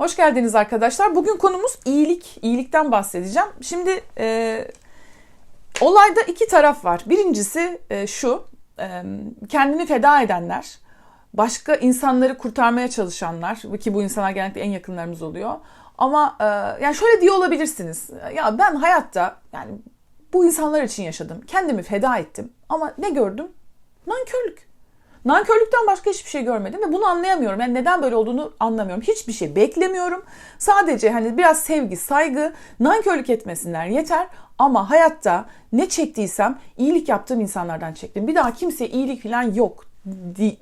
Hoş geldiniz arkadaşlar. Bugün konumuz iyilik. İyilikten bahsedeceğim. Şimdi e, olayda iki taraf var. Birincisi e, şu. E, kendini feda edenler. Başka insanları kurtarmaya çalışanlar. Ki bu insanlar genellikle en yakınlarımız oluyor. Ama e, yani şöyle diye olabilirsiniz. Ya ben hayatta yani bu insanlar için yaşadım. Kendimi feda ettim. Ama ne gördüm? Nankörlük. Nankörlükten başka hiçbir şey görmedim ve bunu anlayamıyorum. Yani neden böyle olduğunu anlamıyorum. Hiçbir şey beklemiyorum. Sadece hani biraz sevgi, saygı, nankörlük etmesinler yeter. Ama hayatta ne çektiysem iyilik yaptığım insanlardan çektim. Bir daha kimseye iyilik falan yok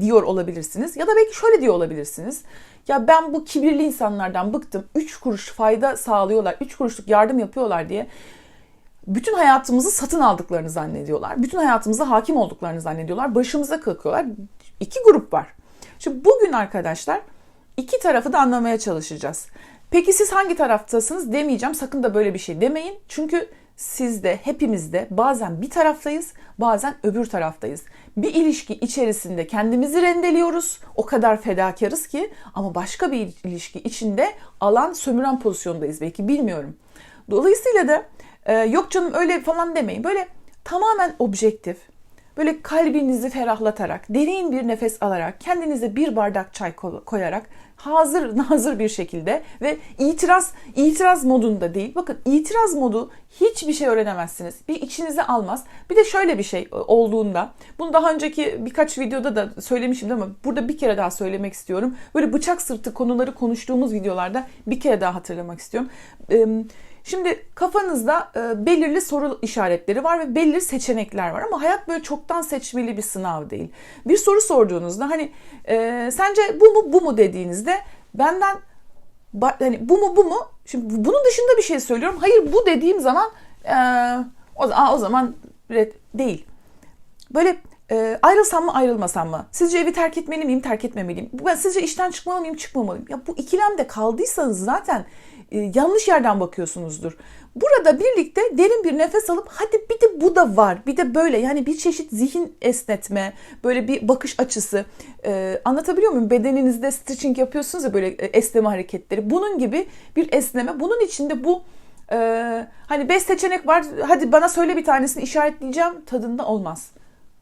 diyor olabilirsiniz. Ya da belki şöyle diyor olabilirsiniz. Ya ben bu kibirli insanlardan bıktım. 3 kuruş fayda sağlıyorlar, 3 kuruşluk yardım yapıyorlar diye bütün hayatımızı satın aldıklarını zannediyorlar. Bütün hayatımıza hakim olduklarını zannediyorlar. Başımıza kalkıyorlar. İki grup var. Şimdi bugün arkadaşlar iki tarafı da anlamaya çalışacağız. Peki siz hangi taraftasınız demeyeceğim. Sakın da böyle bir şey demeyin. Çünkü sizde, hepimizde bazen bir taraftayız, bazen öbür taraftayız. Bir ilişki içerisinde kendimizi rendeliyoruz. O kadar fedakarız ki ama başka bir ilişki içinde alan sömüren pozisyondayız belki bilmiyorum. Dolayısıyla da ee, yok canım öyle falan demeyin. Böyle tamamen objektif, böyle kalbinizi ferahlatarak, derin bir nefes alarak, kendinize bir bardak çay koyarak hazır nazır bir şekilde ve itiraz itiraz modunda değil. Bakın itiraz modu hiçbir şey öğrenemezsiniz. Bir içinize almaz. Bir de şöyle bir şey olduğunda bunu daha önceki birkaç videoda da söylemişim ama burada bir kere daha söylemek istiyorum. Böyle bıçak sırtı konuları konuştuğumuz videolarda bir kere daha hatırlamak istiyorum. Şimdi kafanızda e, belirli soru işaretleri var ve belirli seçenekler var ama hayat böyle çoktan seçmeli bir sınav değil. Bir soru sorduğunuzda hani e, sence bu mu bu mu dediğinizde benden hani bu mu bu mu? Şimdi bunun dışında bir şey söylüyorum. Hayır bu dediğim zaman e, o, aa, o zaman red, değil. Böyle e, ayrılsam mı ayrılmasam mı? Sizce evi terk etmeli miyim terk etmemeliyim? Ben sizce işten çıkmalı mıyım çıkmamalıyım? Ya bu ikilemde kaldıysanız zaten yanlış yerden bakıyorsunuzdur. Burada birlikte derin bir nefes alıp hadi bir de bu da var. Bir de böyle yani bir çeşit zihin esnetme, böyle bir bakış açısı. Ee, anlatabiliyor muyum? Bedeninizde stretching yapıyorsunuz ya böyle e, esneme hareketleri. Bunun gibi bir esneme. Bunun içinde bu e, hani beş seçenek var. Hadi bana söyle bir tanesini işaretleyeceğim. Tadında olmaz.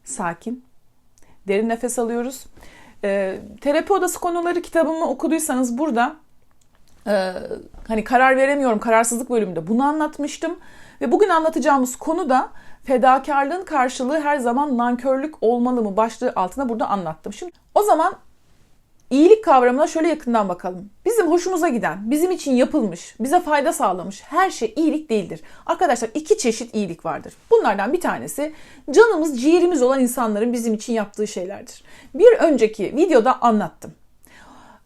Sakin. Derin nefes alıyoruz. E, terapi odası konuları kitabımı okuduysanız burada ee, hani karar veremiyorum kararsızlık bölümünde bunu anlatmıştım. Ve bugün anlatacağımız konu da fedakarlığın karşılığı her zaman nankörlük olmalı mı başlığı altında burada anlattım. Şimdi o zaman iyilik kavramına şöyle yakından bakalım. Bizim hoşumuza giden, bizim için yapılmış, bize fayda sağlamış her şey iyilik değildir. Arkadaşlar iki çeşit iyilik vardır. Bunlardan bir tanesi canımız, ciğerimiz olan insanların bizim için yaptığı şeylerdir. Bir önceki videoda anlattım.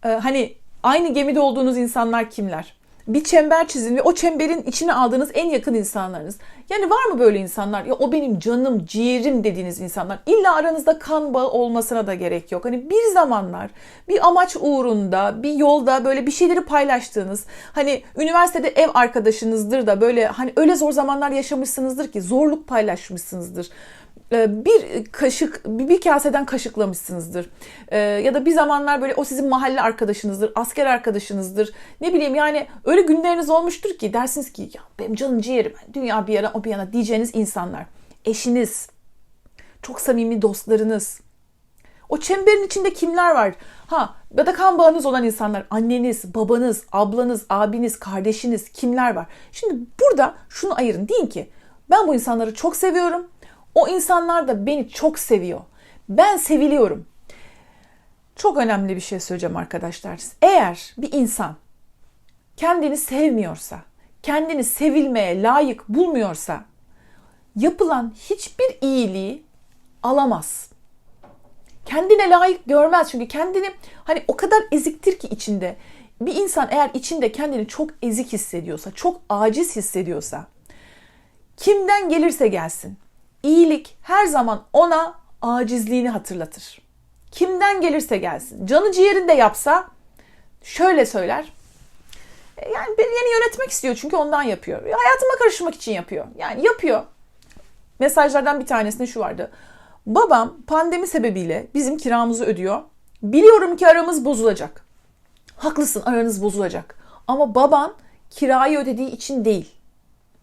Ee, hani Aynı gemide olduğunuz insanlar kimler? Bir çember çizin ve o çemberin içine aldığınız en yakın insanlarınız. Yani var mı böyle insanlar? Ya o benim canım, ciğerim dediğiniz insanlar. İlla aranızda kan bağı olmasına da gerek yok. Hani bir zamanlar bir amaç uğrunda, bir yolda böyle bir şeyleri paylaştığınız, hani üniversitede ev arkadaşınızdır da böyle hani öyle zor zamanlar yaşamışsınızdır ki zorluk paylaşmışsınızdır. E, bir kaşık, bir kaseden kaşıklamışsınızdır. E, ya da bir zamanlar böyle o sizin mahalle arkadaşınızdır, asker arkadaşınızdır. Ne bileyim yani öyle günleriniz olmuştur ki dersiniz ki ya benim canım ciğerim, dünya bir yana o bir yana diyeceğiniz insanlar. Eşiniz, çok samimi dostlarınız. O çemberin içinde kimler var? Ha ya da kan bağınız olan insanlar, anneniz, babanız, ablanız, abiniz, kardeşiniz kimler var? Şimdi burada şunu ayırın. Deyin ki ben bu insanları çok seviyorum o insanlar da beni çok seviyor. Ben seviliyorum. Çok önemli bir şey söyleyeceğim arkadaşlar. Eğer bir insan kendini sevmiyorsa, kendini sevilmeye layık bulmuyorsa yapılan hiçbir iyiliği alamaz. Kendine layık görmez çünkü kendini hani o kadar eziktir ki içinde. Bir insan eğer içinde kendini çok ezik hissediyorsa, çok aciz hissediyorsa kimden gelirse gelsin İyilik her zaman ona acizliğini hatırlatır. Kimden gelirse gelsin. Canı ciğerinde yapsa şöyle söyler. E, yani beni yeni yönetmek istiyor çünkü ondan yapıyor. Hayatıma karışmak için yapıyor. Yani yapıyor. Mesajlardan bir tanesinde şu vardı. Babam pandemi sebebiyle bizim kiramızı ödüyor. Biliyorum ki aramız bozulacak. Haklısın aranız bozulacak. Ama baban kirayı ödediği için değil.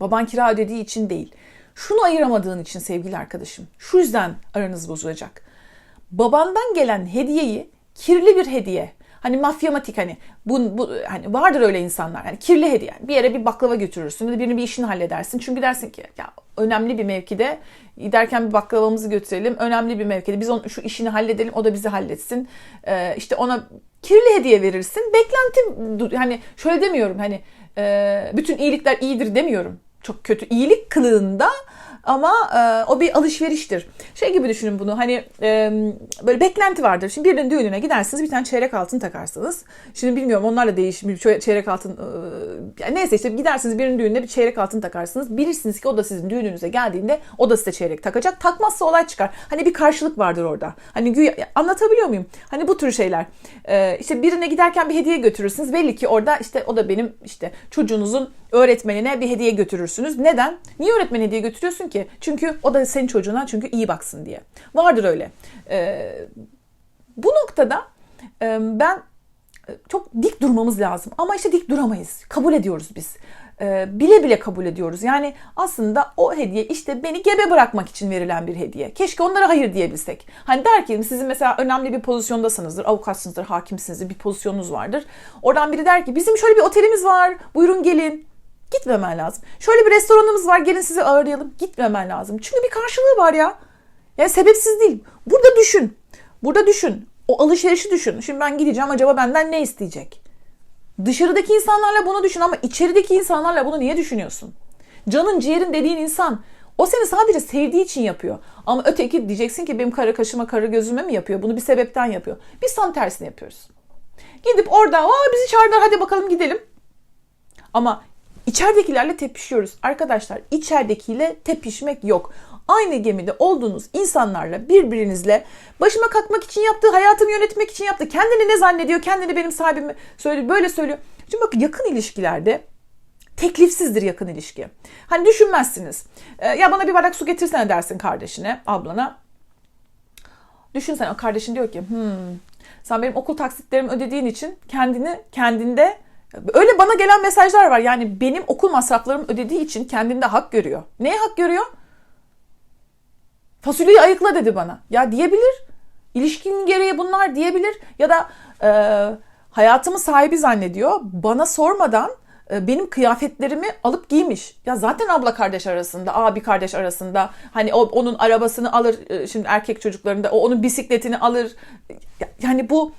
Baban kira ödediği için değil. Şunu ayıramadığın için sevgili arkadaşım. Şu yüzden aranız bozulacak. Babandan gelen hediyeyi kirli bir hediye. Hani mafyamatik hani bu, bu hani vardır öyle insanlar. Yani kirli hediye. Bir yere bir baklava götürürsün birinin bir işini halledersin. Çünkü dersin ki ya önemli bir mevkide giderken bir baklavamızı götürelim. Önemli bir mevkide biz onun şu işini halledelim. O da bizi halletsin. Ee, işte ona kirli hediye verirsin. Beklenti hani şöyle demiyorum hani e, bütün iyilikler iyidir demiyorum. Çok kötü iyilik kılığında ama e, o bir alışveriştir. Şey gibi düşünün bunu hani e, böyle beklenti vardır. Şimdi birinin düğününe gidersiniz bir tane çeyrek altın takarsınız. Şimdi bilmiyorum onlarla değişim bir çeyrek altın e, yani neyse işte gidersiniz birinin düğününe bir çeyrek altın takarsınız. Bilirsiniz ki o da sizin düğününüze geldiğinde o da size çeyrek takacak. Takmazsa olay çıkar. Hani bir karşılık vardır orada. Hani güya, anlatabiliyor muyum? Hani bu tür şeyler. E, işte birine giderken bir hediye götürürsünüz. Belli ki orada işte o da benim işte çocuğunuzun öğretmenine bir hediye götürürsünüz. Neden? Niye öğretmen hediye götürüyorsun ki? Çünkü o da senin çocuğuna çünkü iyi baksın diye. Vardır öyle. Ee, bu noktada e, ben çok dik durmamız lazım. Ama işte dik duramayız. Kabul ediyoruz biz. Ee, bile bile kabul ediyoruz. Yani aslında o hediye işte beni gebe bırakmak için verilen bir hediye. Keşke onlara hayır diyebilsek. Hani der ki sizin mesela önemli bir pozisyondasınızdır, avukatsınızdır, hakimsinizdir, bir pozisyonunuz vardır. Oradan biri der ki bizim şöyle bir otelimiz var, buyurun gelin. Gitmemen lazım. Şöyle bir restoranımız var gelin sizi ağırlayalım. Gitmemen lazım. Çünkü bir karşılığı var ya. Yani sebepsiz değil. Burada düşün. Burada düşün. O alışverişi düşün. Şimdi ben gideceğim acaba benden ne isteyecek? Dışarıdaki insanlarla bunu düşün ama içerideki insanlarla bunu niye düşünüyorsun? Canın ciğerin dediğin insan o seni sadece sevdiği için yapıyor. Ama öteki diyeceksin ki benim kara kaşıma kara gözüme mi yapıyor? Bunu bir sebepten yapıyor. Biz tam tersini yapıyoruz. Gidip orada Aa, bizi çağırdılar hadi bakalım gidelim. Ama İçeridekilerle tepişiyoruz. Arkadaşlar içeridekiyle tepişmek yok. Aynı gemide olduğunuz insanlarla birbirinizle başıma kalkmak için yaptığı, hayatımı yönetmek için yaptığı, kendini ne zannediyor, kendini benim sahibim söylüyor, böyle söylüyor. Şimdi bakın yakın ilişkilerde teklifsizdir yakın ilişki. Hani düşünmezsiniz. Ee, ya bana bir bardak su getirsene dersin kardeşine, ablana. Düşünsene kardeşin diyor ki hmm, sen benim okul taksitlerimi ödediğin için kendini kendinde Öyle bana gelen mesajlar var. Yani benim okul masraflarımı ödediği için kendinde hak görüyor. Neye hak görüyor? Fasulyeyi ayıkla dedi bana. Ya diyebilir. İlişkinin gereği bunlar diyebilir. Ya da e, hayatımı sahibi zannediyor. Bana sormadan e, benim kıyafetlerimi alıp giymiş. Ya zaten abla kardeş arasında, abi kardeş arasında hani o onun arabasını alır e, şimdi erkek çocuklarında o onun bisikletini alır. Yani bu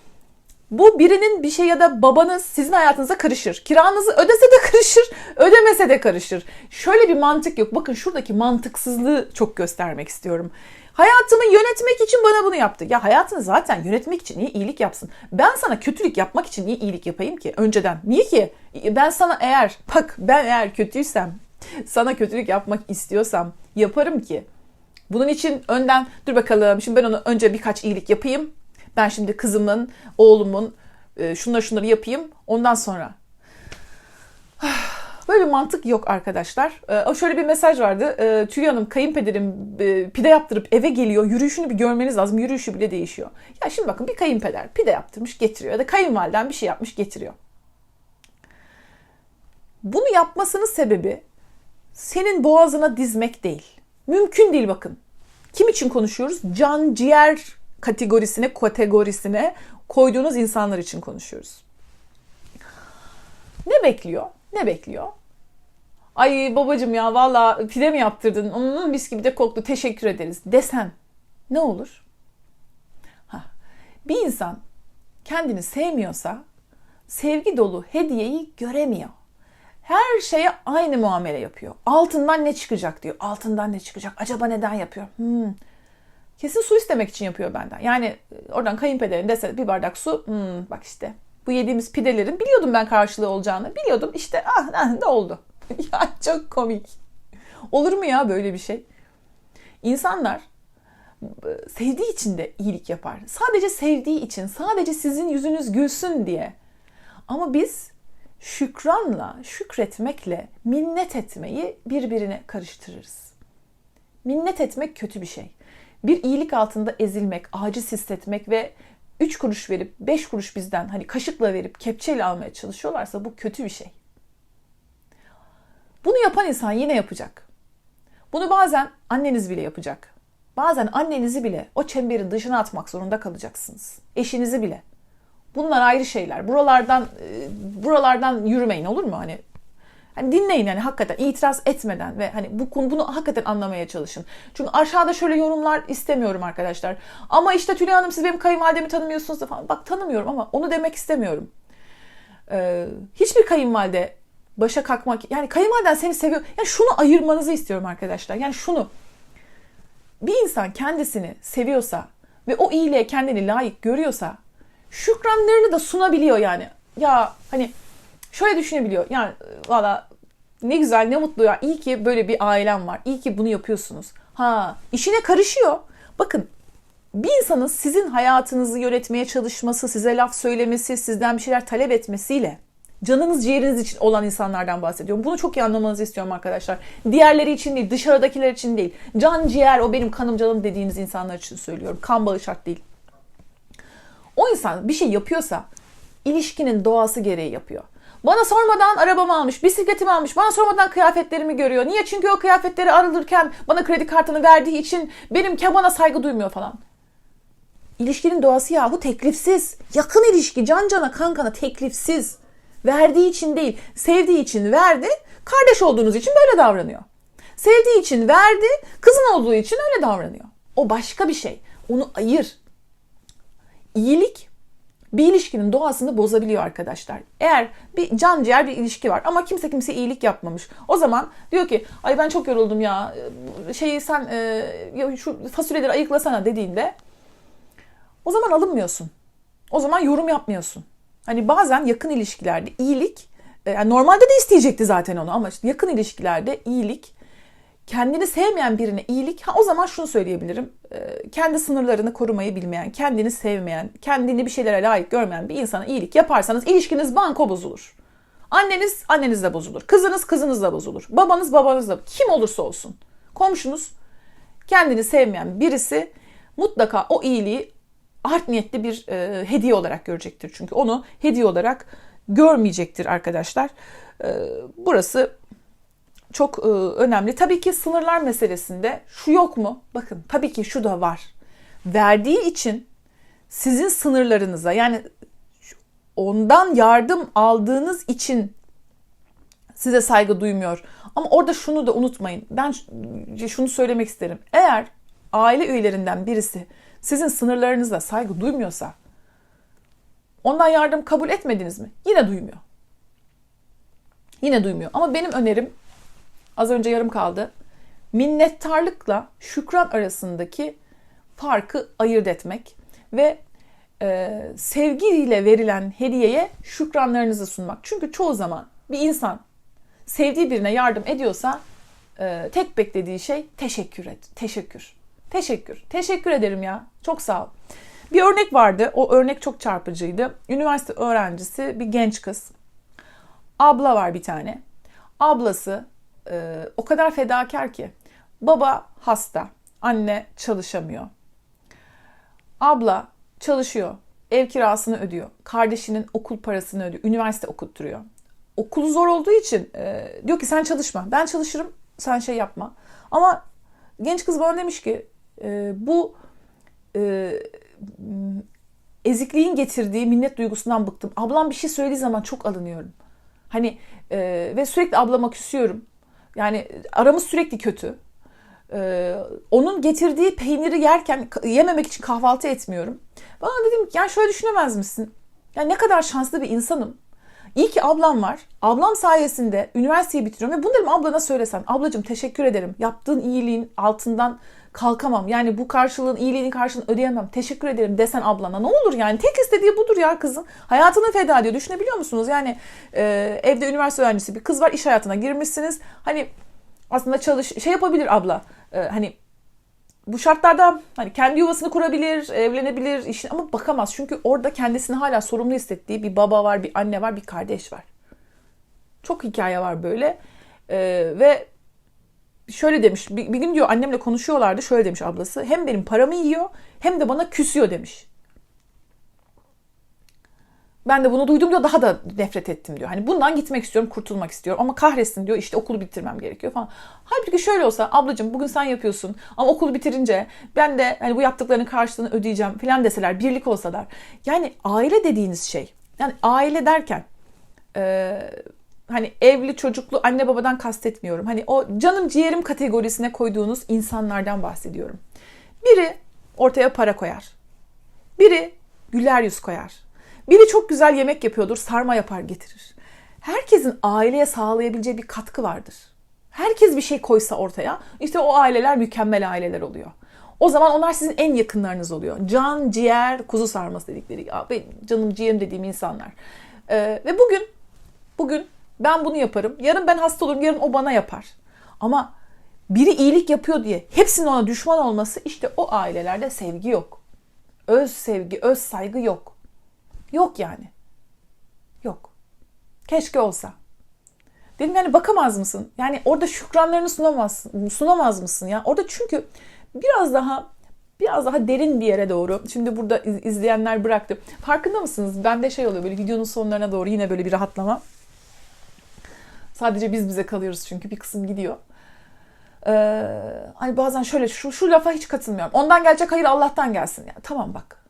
bu birinin bir şey ya da babanız sizin hayatınıza karışır. Kiranızı ödese de karışır, ödemese de karışır. Şöyle bir mantık yok. Bakın şuradaki mantıksızlığı çok göstermek istiyorum. Hayatımı yönetmek için bana bunu yaptı. Ya hayatını zaten yönetmek için niye iyilik yapsın? Ben sana kötülük yapmak için niye iyilik yapayım ki önceden? Niye ki? Ben sana eğer, bak ben eğer kötüysem, sana kötülük yapmak istiyorsam yaparım ki. Bunun için önden dur bakalım şimdi ben ona önce birkaç iyilik yapayım ben şimdi kızımın, oğlumun e, şunları şunları yapayım ondan sonra. Böyle bir mantık yok arkadaşlar. E, o şöyle bir mesaj vardı. E, Tülay Hanım kayınpederim pide yaptırıp eve geliyor. Yürüyüşünü bir görmeniz lazım. Yürüyüşü bile değişiyor. Ya şimdi bakın bir kayınpeder pide yaptırmış getiriyor. Ya da kayınvaliden bir şey yapmış getiriyor. Bunu yapmasının sebebi senin boğazına dizmek değil. Mümkün değil bakın. Kim için konuşuyoruz? Can, ciğer, kategorisine kategorisine koyduğunuz insanlar için konuşuyoruz. Ne bekliyor? Ne bekliyor? Ay babacım ya valla pide mi yaptırdın? Onun mis gibi de koktu teşekkür ederiz desen ne olur? Ha, bir insan kendini sevmiyorsa sevgi dolu hediyeyi göremiyor. Her şeye aynı muamele yapıyor. Altından ne çıkacak diyor. Altından ne çıkacak? Acaba neden yapıyor? Hmm, Kesin su istemek için yapıyor benden. Yani e, oradan kayınpederin dese bir bardak su. Hmm, bak işte bu yediğimiz pidelerin biliyordum ben karşılığı olacağını. Biliyordum işte ah, ah oldu. ya çok komik. Olur mu ya böyle bir şey? İnsanlar e, sevdiği için de iyilik yapar. Sadece sevdiği için, sadece sizin yüzünüz gülsün diye. Ama biz şükranla, şükretmekle minnet etmeyi birbirine karıştırırız. Minnet etmek kötü bir şey bir iyilik altında ezilmek, aciz hissetmek ve 3 kuruş verip 5 kuruş bizden hani kaşıkla verip kepçeyle almaya çalışıyorlarsa bu kötü bir şey. Bunu yapan insan yine yapacak. Bunu bazen anneniz bile yapacak. Bazen annenizi bile o çemberin dışına atmak zorunda kalacaksınız. Eşinizi bile. Bunlar ayrı şeyler. Buralardan e, buralardan yürümeyin olur mu? Hani Hani dinleyin yani hakikaten itiraz etmeden ve hani bu konu bunu hakikaten anlamaya çalışın. Çünkü aşağıda şöyle yorumlar istemiyorum arkadaşlar. Ama işte Tülay Hanım siz benim kayınvalidemi tanımıyorsunuz da falan. Bak tanımıyorum ama onu demek istemiyorum. Ee, hiçbir kayınvalide başa kalkmak yani kayınvaliden seni seviyor. Yani şunu ayırmanızı istiyorum arkadaşlar. Yani şunu bir insan kendisini seviyorsa ve o iyiliğe kendini layık görüyorsa şükranlarını da sunabiliyor yani. Ya hani şöyle düşünebiliyor. Yani valla ne güzel ne mutlu ya. İyi ki böyle bir ailem var. İyi ki bunu yapıyorsunuz. Ha işine karışıyor. Bakın bir insanın sizin hayatınızı yönetmeye çalışması, size laf söylemesi, sizden bir şeyler talep etmesiyle canınız ciğeriniz için olan insanlardan bahsediyorum. Bunu çok iyi anlamanızı istiyorum arkadaşlar. Diğerleri için değil, dışarıdakiler için değil. Can ciğer o benim kanım canım dediğiniz insanlar için söylüyorum. Kan bağı şart değil. O insan bir şey yapıyorsa ilişkinin doğası gereği yapıyor. Bana sormadan arabamı almış, bisikletimi almış, bana sormadan kıyafetlerimi görüyor. Niye? Çünkü o kıyafetleri arılırken bana kredi kartını verdiği için benim bana saygı duymuyor falan. İlişkinin doğası yahu teklifsiz. Yakın ilişki can cana kan kana teklifsiz. Verdiği için değil, sevdiği için verdi. Kardeş olduğunuz için böyle davranıyor. Sevdiği için verdi, kızın olduğu için öyle davranıyor. O başka bir şey. Onu ayır. İyilik bir ilişkinin doğasını bozabiliyor arkadaşlar. Eğer bir can ciğer bir ilişki var ama kimse kimseye iyilik yapmamış. O zaman diyor ki ay ben çok yoruldum ya şeyi sen e, şu fasulyeleri ayıklasana dediğinde o zaman alınmıyorsun. O zaman yorum yapmıyorsun. Hani bazen yakın ilişkilerde iyilik e, yani normalde de isteyecekti zaten onu ama işte yakın ilişkilerde iyilik kendini sevmeyen birine iyilik ha o zaman şunu söyleyebilirim. E, kendi sınırlarını korumayı bilmeyen, kendini sevmeyen, kendini bir şeylere layık görmeyen bir insana iyilik yaparsanız ilişkiniz banko bozulur. Anneniz annenizle bozulur. Kızınız kızınızla bozulur. Babanız babanızla kim olursa olsun. Komşunuz kendini sevmeyen birisi mutlaka o iyiliği art niyetli bir e, hediye olarak görecektir. Çünkü onu hediye olarak görmeyecektir arkadaşlar. E, burası çok e, önemli. Tabii ki sınırlar meselesinde şu yok mu? Bakın tabii ki şu da var. Verdiği için sizin sınırlarınıza yani ondan yardım aldığınız için size saygı duymuyor. Ama orada şunu da unutmayın. Ben şunu söylemek isterim. Eğer aile üyelerinden birisi sizin sınırlarınıza saygı duymuyorsa ondan yardım kabul etmediniz mi? Yine duymuyor. Yine duymuyor. Ama benim önerim az önce yarım kaldı. Minnettarlıkla şükran arasındaki farkı ayırt etmek ve e, sevgiyle verilen hediyeye şükranlarınızı sunmak. Çünkü çoğu zaman bir insan sevdiği birine yardım ediyorsa e, tek beklediği şey teşekkür et. Teşekkür. Teşekkür. Teşekkür ederim ya. Çok sağ ol. Bir örnek vardı. O örnek çok çarpıcıydı. Üniversite öğrencisi bir genç kız. Abla var bir tane. Ablası e, o kadar fedakar ki. Baba hasta. Anne çalışamıyor. Abla çalışıyor. Ev kirasını ödüyor. Kardeşinin okul parasını ödüyor. Üniversite okutturuyor. Okulu zor olduğu için e, diyor ki sen çalışma. Ben çalışırım. Sen şey yapma. Ama genç kız bana demiş ki e, bu e, ezikliğin getirdiği minnet duygusundan bıktım. Ablam bir şey söylediği zaman çok alınıyorum. Hani e, ve sürekli ablama küsüyorum. Yani aramız sürekli kötü. Ee, onun getirdiği peyniri yerken yememek için kahvaltı etmiyorum. Bana dedim yani şöyle düşünemez misin? Yani ne kadar şanslı bir insanım. İyi ki ablam var. Ablam sayesinde üniversiteyi bitiriyorum ve bunu dedim ablana söylesen. Ablacığım teşekkür ederim. Yaptığın iyiliğin altından kalkamam. Yani bu karşılığın, iyiliğinin karşılığını ödeyemem. Teşekkür ederim desen ablana. Ne olur yani? Tek istediği budur ya kızın. Hayatını feda ediyor. Düşünebiliyor musunuz? Yani e, evde üniversite öğrencisi bir kız var. iş hayatına girmişsiniz. Hani aslında çalış şey yapabilir abla. E, hani bu şartlarda hani kendi yuvasını kurabilir, evlenebilir, işin ama bakamaz. Çünkü orada kendisini hala sorumlu hissettiği bir baba var, bir anne var, bir kardeş var. Çok hikaye var böyle. Ee, ve şöyle demiş. Bir, bir gün diyor annemle konuşuyorlardı. Şöyle demiş ablası. Hem benim paramı yiyor hem de bana küsüyor demiş. Ben de bunu duydum diyor daha da nefret ettim diyor. Hani bundan gitmek istiyorum, kurtulmak istiyorum ama kahretsin diyor işte okulu bitirmem gerekiyor falan. Halbuki şöyle olsa ablacığım bugün sen yapıyorsun ama okulu bitirince ben de hani bu yaptıklarının karşılığını ödeyeceğim falan deseler, birlik olsalar. Yani aile dediğiniz şey, yani aile derken e, hani evli çocuklu anne babadan kastetmiyorum. Hani o canım ciğerim kategorisine koyduğunuz insanlardan bahsediyorum. Biri ortaya para koyar. Biri güler yüz koyar. Biri çok güzel yemek yapıyordur, sarma yapar getirir. Herkesin aileye sağlayabileceği bir katkı vardır. Herkes bir şey koysa ortaya, işte o aileler mükemmel aileler oluyor. O zaman onlar sizin en yakınlarınız oluyor. Can, ciğer, kuzu sarması dedikleri. Ya, canım ciğerim dediğim insanlar. Ee, ve bugün, bugün ben bunu yaparım. Yarın ben hasta olurum, yarın o bana yapar. Ama biri iyilik yapıyor diye hepsinin ona düşman olması işte o ailelerde sevgi yok. Öz sevgi, öz saygı yok. Yok yani. Yok. Keşke olsa. Dedim yani bakamaz mısın? Yani orada şükranlarını sunamaz, sunamaz mısın ya? Orada çünkü biraz daha biraz daha derin bir yere doğru. Şimdi burada izleyenler bıraktı. Farkında mısınız? Bende şey oluyor böyle videonun sonlarına doğru yine böyle bir rahatlama. Sadece biz bize kalıyoruz çünkü bir kısım gidiyor. Ee, hani bazen şöyle şu, şu lafa hiç katılmıyorum. Ondan gelecek hayır Allah'tan gelsin. Yani tamam bak.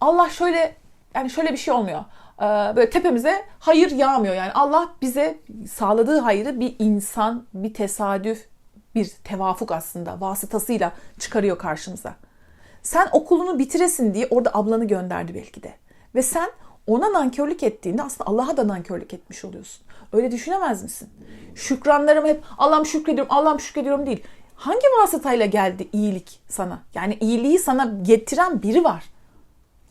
Allah şöyle yani şöyle bir şey olmuyor. Ee, böyle tepemize hayır yağmıyor. Yani Allah bize sağladığı hayrı bir insan, bir tesadüf, bir tevafuk aslında vasıtasıyla çıkarıyor karşımıza. Sen okulunu bitiresin diye orada ablanı gönderdi belki de. Ve sen ona nankörlük ettiğinde aslında Allah'a da nankörlük etmiş oluyorsun. Öyle düşünemez misin? Şükranlarım hep Allah'ım şükrediyorum, Allah'ım şükrediyorum değil. Hangi vasıtayla geldi iyilik sana? Yani iyiliği sana getiren biri var.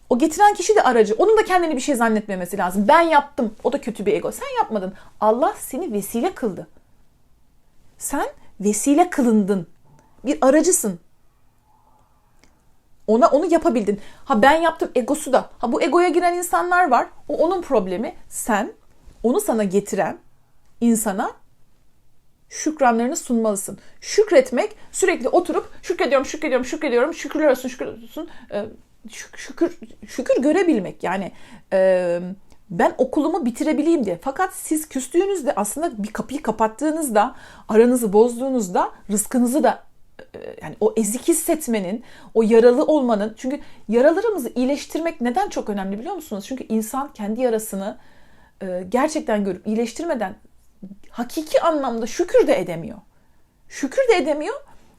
O getiren kişi de aracı. Onun da kendini bir şey zannetmemesi lazım. Ben yaptım. O da kötü bir ego. Sen yapmadın. Allah seni vesile kıldı. Sen vesile kılındın. Bir aracısın. Ona onu yapabildin. Ha ben yaptım egosu da. Ha bu egoya giren insanlar var. O onun problemi. Sen onu sana getiren insana şükranlarını sunmalısın. Şükretmek sürekli oturup şükrediyorum, şükrediyorum, şükrediyorum, şükürler olsun, şükürler olsun. Ee, şükür şükür görebilmek yani e, ben okulumu bitirebileyim diye. Fakat siz küstüğünüzde aslında bir kapıyı kapattığınızda aranızı bozduğunuzda rızkınızı da yani o ezik hissetmenin, o yaralı olmanın çünkü yaralarımızı iyileştirmek neden çok önemli biliyor musunuz? Çünkü insan kendi yarasını e, gerçekten görüp iyileştirmeden hakiki anlamda şükür de edemiyor. Şükür de edemiyor,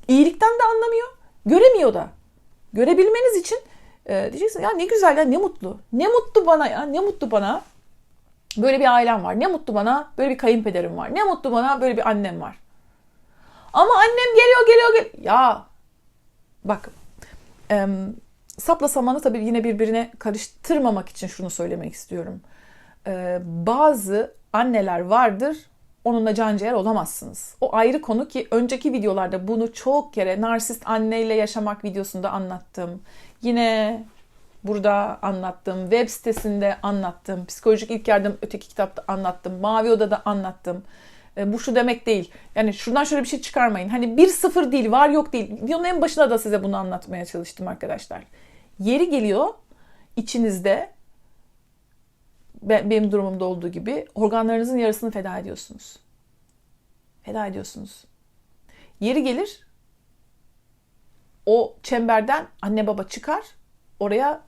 iyilikten de anlamıyor, göremiyor da. Görebilmeniz için e, diyeceksin ya ne güzel ya ne mutlu. Ne mutlu bana ya ne mutlu bana. Böyle bir ailem var. Ne mutlu bana böyle bir kayınpederim var. Ne mutlu bana böyle bir annem var. Ama annem geliyor geliyor geliyor. Ya bak e, sapla samanı tabii yine birbirine karıştırmamak için şunu söylemek istiyorum. E, bazı anneler vardır onunla can ciğer olamazsınız. O ayrı konu ki önceki videolarda bunu çok kere narsist anneyle yaşamak videosunda anlattım. Yine burada anlattım. Web sitesinde anlattım. Psikolojik ilk yardım öteki kitapta anlattım. Mavi Oda'da anlattım. E, bu şu demek değil. Yani şuradan şöyle bir şey çıkarmayın. Hani bir sıfır değil, var yok değil. Videonun en başında da size bunu anlatmaya çalıştım arkadaşlar. Yeri geliyor içinizde benim durumumda olduğu gibi organlarınızın yarısını feda ediyorsunuz. Feda ediyorsunuz. Yeri gelir o çemberden anne baba çıkar. Oraya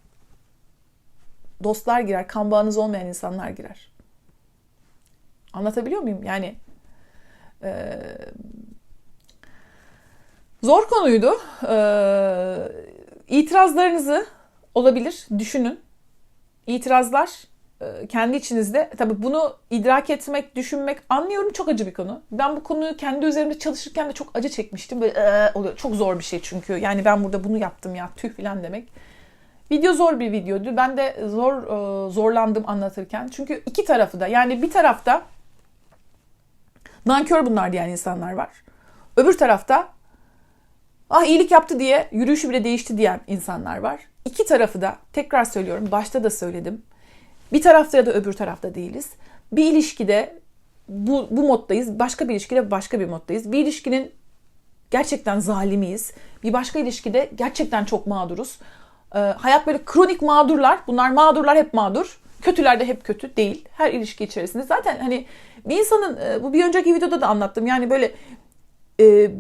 dostlar girer. Kan bağınız olmayan insanlar girer. Anlatabiliyor muyum? Yani e, zor konuydu. E, itirazlarınızı olabilir. Düşünün. İtirazlar e, kendi içinizde tabii bunu idrak etmek, düşünmek anlıyorum çok acı bir konu. Ben bu konuyu kendi üzerimde çalışırken de çok acı çekmiştim. Böyle ee, oluyor. Çok zor bir şey çünkü. Yani ben burada bunu yaptım ya tüh falan demek. Video zor bir videodu. Ben de zor e, zorlandım anlatırken. Çünkü iki tarafı da yani bir tarafta nankör bunlar diyen insanlar var. Öbür tarafta ah iyilik yaptı diye yürüyüşü bile değişti diyen insanlar var. İki tarafı da tekrar söylüyorum başta da söyledim bir tarafta ya da öbür tarafta değiliz. Bir ilişkide bu, bu moddayız. Başka bir ilişkide başka bir moddayız. Bir ilişkinin gerçekten zalimiyiz. Bir başka ilişkide gerçekten çok mağduruz. Ee, hayat böyle kronik mağdurlar. Bunlar mağdurlar hep mağdur. Kötüler de hep kötü değil. Her ilişki içerisinde. Zaten hani bir insanın e, bu bir önceki videoda da anlattım. Yani böyle e,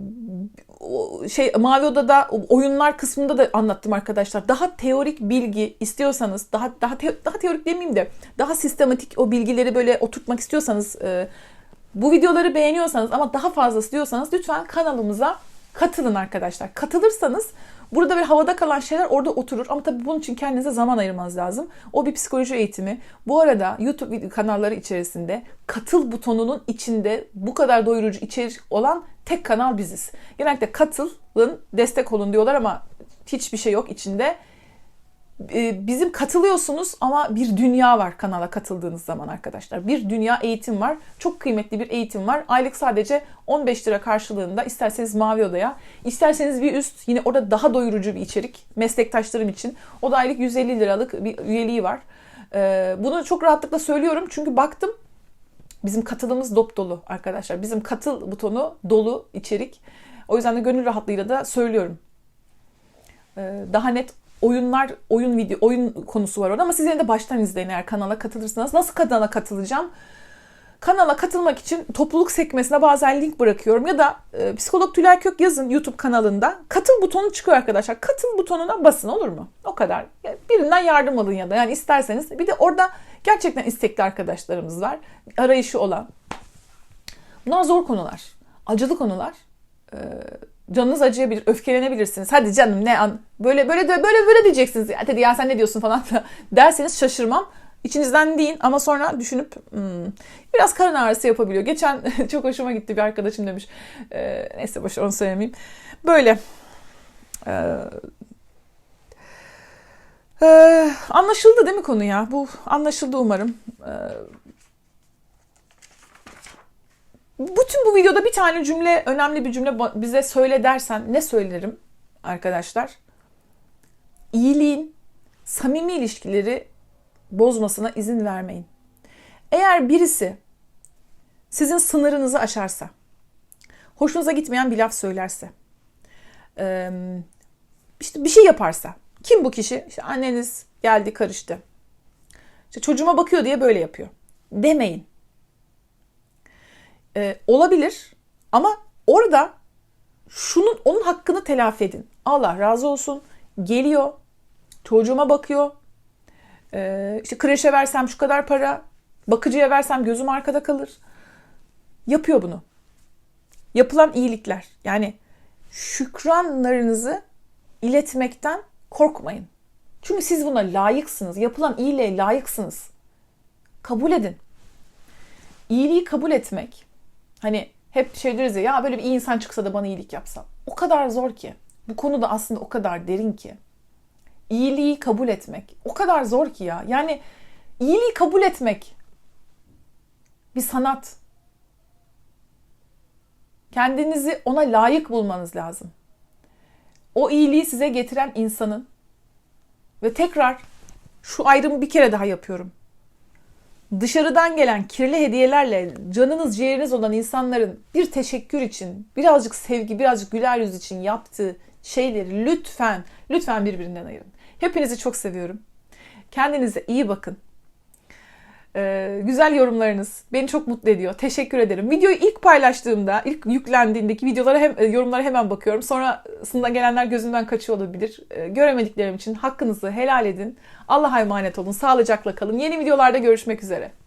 şey Mavi Oda'da oyunlar kısmında da anlattım arkadaşlar. Daha teorik bilgi istiyorsanız, daha daha te- daha teorik demeyeyim de daha sistematik o bilgileri böyle oturtmak istiyorsanız, e, bu videoları beğeniyorsanız ama daha fazlası diyorsanız lütfen kanalımıza katılın arkadaşlar. Katılırsanız burada bir havada kalan şeyler orada oturur. Ama tabii bunun için kendinize zaman ayırmanız lazım. O bir psikoloji eğitimi. Bu arada YouTube kanalları içerisinde katıl butonunun içinde bu kadar doyurucu içerik olan tek kanal biziz. Genellikle katılın, destek olun diyorlar ama hiçbir şey yok içinde. Ee, Bizim katılıyorsunuz ama bir dünya var kanala katıldığınız zaman arkadaşlar. Bir dünya eğitim var. Çok kıymetli bir eğitim var. Aylık sadece 15 lira karşılığında isterseniz Mavi Oda'ya, isterseniz bir üst yine orada daha doyurucu bir içerik meslektaşlarım için. O da aylık 150 liralık bir üyeliği var. Ee, Bunu çok rahatlıkla söylüyorum çünkü baktım Bizim katılımız dop dolu arkadaşlar. Bizim katıl butonu dolu içerik. O yüzden de gönül rahatlığıyla da söylüyorum. Ee, Daha net oyunlar, oyun video, oyun konusu var orada ama siz yine de baştan izleyin eğer kanala katılırsanız. Nasıl kanala katılacağım? Kanala katılmak için topluluk sekmesine bazen link bırakıyorum ya da e, psikolog Tülay Kök yazın YouTube kanalında. Katıl butonu çıkıyor arkadaşlar. Katıl butonuna basın olur mu? O kadar. Birinden yardım alın ya da yani isterseniz. Bir de orada gerçekten istekli arkadaşlarımız var. Arayışı olan. Bunlar zor konular. Acılı konular. Ee, canınız acıyabilir, öfkelenebilirsiniz. Hadi canım ne an böyle böyle de böyle böyle diyeceksiniz. Ya dedi ya sen ne diyorsun falan da derseniz şaşırmam. İçinizden deyin ama sonra düşünüp hmm, biraz karın ağrısı yapabiliyor. Geçen çok hoşuma gitti bir arkadaşım demiş. Ee, neyse boş onu söylemeyeyim. Böyle. Ee, anlaşıldı değil mi konu ya? Bu anlaşıldı umarım. Ee, bütün bu videoda bir tane cümle, önemli bir cümle bize söyle dersen ne söylerim arkadaşlar? İyiliğin samimi ilişkileri bozmasına izin vermeyin. Eğer birisi sizin sınırınızı aşarsa, hoşunuza gitmeyen bir laf söylerse, işte bir şey yaparsa, kim bu kişi? İşte anneniz geldi karıştı. İşte çocuğuma bakıyor diye böyle yapıyor. Demeyin. Ee, olabilir ama orada şunun onun hakkını telafi edin. Allah razı olsun. Geliyor. Çocuğuma bakıyor. Ee, işte kreşe versem şu kadar para. Bakıcıya versem gözüm arkada kalır. Yapıyor bunu. Yapılan iyilikler. Yani şükranlarınızı iletmekten korkmayın. Çünkü siz buna layıksınız. Yapılan iyiliğe layıksınız. Kabul edin. İyiliği kabul etmek. Hani hep şey deriz ya, ya böyle bir iyi insan çıksa da bana iyilik yapsa. O kadar zor ki. Bu konu da aslında o kadar derin ki. İyiliği kabul etmek. O kadar zor ki ya. Yani iyiliği kabul etmek bir sanat. Kendinizi ona layık bulmanız lazım. O iyiliği size getiren insanın ve tekrar şu ayrımı bir kere daha yapıyorum. Dışarıdan gelen kirli hediyelerle canınız ciğeriniz olan insanların bir teşekkür için, birazcık sevgi, birazcık güler yüz için yaptığı şeyleri lütfen, lütfen birbirinden ayırın. Hepinizi çok seviyorum. Kendinize iyi bakın. Ee, güzel yorumlarınız beni çok mutlu ediyor. Teşekkür ederim. Videoyu ilk paylaştığımda, ilk yüklendiğindeki videolara hem e, yorumlara hemen bakıyorum. Sonrasında gelenler gözümden kaçıyor olabilir. Ee, göremediklerim için hakkınızı helal edin. Allah'a emanet olun. Sağlıcakla kalın. Yeni videolarda görüşmek üzere.